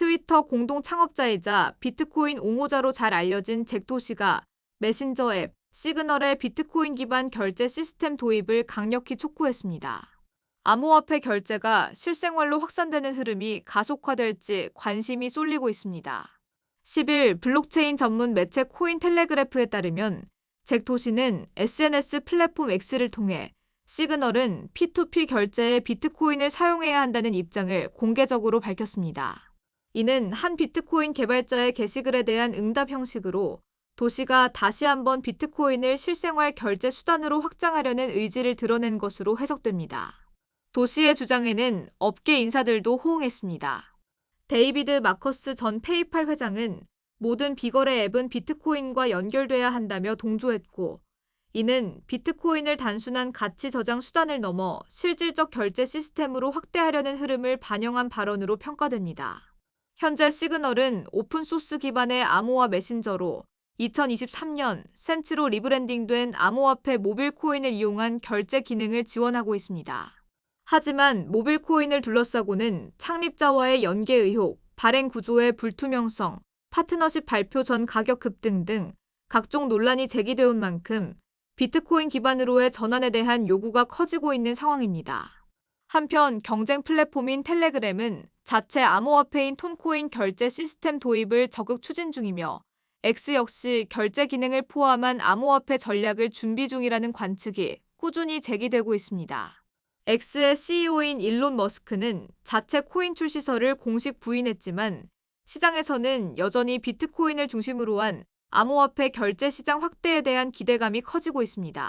트위터 공동 창업자이자 비트코인 옹호자로 잘 알려진 잭도시가 메신저 앱 시그널의 비트코인 기반 결제 시스템 도입을 강력히 촉구했습니다. 암호화폐 결제가 실생활로 확산되는 흐름이 가속화될지 관심이 쏠리고 있습니다. 10일 블록체인 전문 매체 코인 텔레그래프에 따르면 잭도시는 SNS 플랫폼 X를 통해 시그널은 P2P 결제에 비트코인을 사용해야 한다는 입장을 공개적으로 밝혔습니다. 이는 한 비트코인 개발자의 게시글에 대한 응답 형식으로 도시가 다시 한번 비트코인을 실생활 결제 수단으로 확장하려는 의지를 드러낸 것으로 해석됩니다. 도시의 주장에는 업계 인사들도 호응했습니다. 데이비드 마커스 전 페이팔 회장은 모든 비거래 앱은 비트코인과 연결돼야 한다며 동조했고, 이는 비트코인을 단순한 가치 저장 수단을 넘어 실질적 결제 시스템으로 확대하려는 흐름을 반영한 발언으로 평가됩니다. 현재 시그널은 오픈소스 기반의 암호화 메신저로 2023년 센치로 리브랜딩된 암호화폐 모빌 코인을 이용한 결제 기능을 지원하고 있습니다. 하지만 모빌 코인을 둘러싸고는 창립자와의 연계 의혹, 발행 구조의 불투명성, 파트너십 발표 전 가격 급등 등 각종 논란이 제기돼 온 만큼 비트코인 기반으로의 전환에 대한 요구가 커지고 있는 상황입니다. 한편 경쟁 플랫폼인 텔레그램은 자체 암호화폐인 톤코인 결제 시스템 도입을 적극 추진 중이며 X 역시 결제 기능을 포함한 암호화폐 전략을 준비 중이라는 관측이 꾸준히 제기되고 있습니다. X의 CEO인 일론 머스크는 자체 코인 출시설을 공식 부인했지만 시장에서는 여전히 비트코인을 중심으로 한 암호화폐 결제 시장 확대에 대한 기대감이 커지고 있습니다.